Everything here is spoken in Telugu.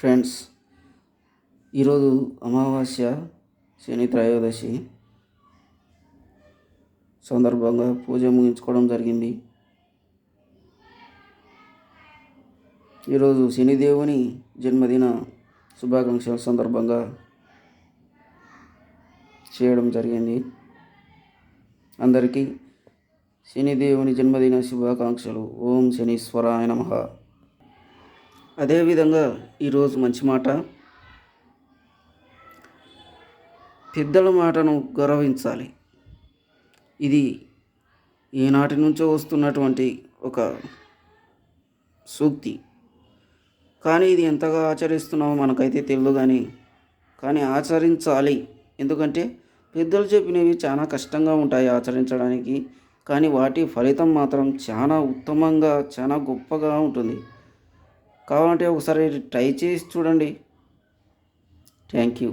ఫ్రెండ్స్ ఈరోజు అమావాస్య శని త్రయోదశి. సందర్భంగా పూజ ముగించుకోవడం జరిగింది. ఈరోజు శనిదేవుని జన్మదిన శుభాకాంక్షల సందర్భంగా చేయడం జరిగింది. అందరికీ శనిదేవుని జన్మదిన శుభాకాంక్షలు. ఓం శనీశ్వరాయ నమః. అదేవిధంగా ఈరోజు మంచి మాట. పెద్దల మాటను గౌరవించాలి. ఇది ఈనాటి నుంచో వస్తున్నటువంటి ఒక సూక్తి. కానీ ఇది ఎంతగా ఆచరిస్తున్నామో మనకైతే తెలియదు కానీ కానీ ఆచరించాలి. ఎందుకంటే పెద్దలు చెప్పినవి చాలా కష్టంగా ఉంటాయి ఆచరించడానికి కానీ వాటి ఫలితం మాత్రం చాలా ఉత్తమంగా చాలా గొప్పగా ఉంటుంది. కావాలంటే ఒకసారి ట్రై చేసి చూడండి. Thank you.